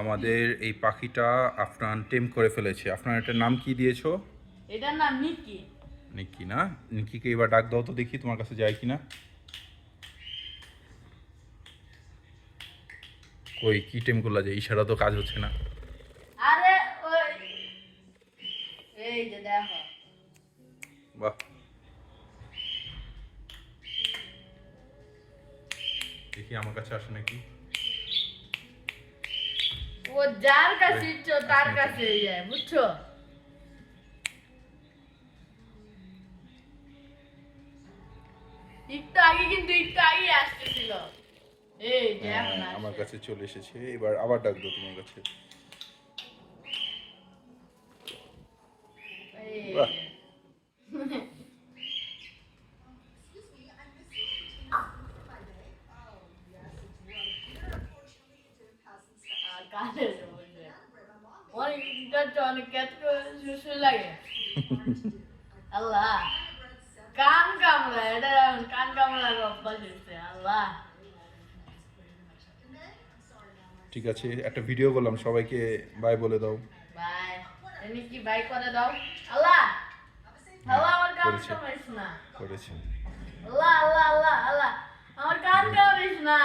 আমাদের এই পাখিটা আফরান টেম করে ফেলেছে। আফরান এটার নাম কি দিয়েছ? এটার নাম নিকি। নিকি না? নিকিকে এবার ডাক দাও তো দেখি তোমার কাছে যায় কিনা। কই কি টেম করলা যে? ইশারা তো কাজ হচ্ছে না। আরে ওই এই যে দেখো। বাহ। দেখি আমার কাছে আসে নাকি। ও যার কাছে ইচ্ছো তার কাছে যায় বুঝছ? একটু আগে কিন্তু একটু আগে আসতেছিল। হ্যাঁ, আমার কাছে চলে এসেছে। এবার আবার ডাক দাও তোমার কাছে। এই বাহ। যে। অনেক অনেক লাগে আল্লাহ কান কামলা এটা কান অভ্যাস আল্লাহ ঠিক আছে একটা ভিডিও করলাম সবাইকে বাই বলে দাও বাই কি বাই করে দাও আল্লাহ আল্লাহ আমার কান। না করেছে আল্লাহ আল্লাহ আল্লাহ আল্লাহ আমার কান কামাইস না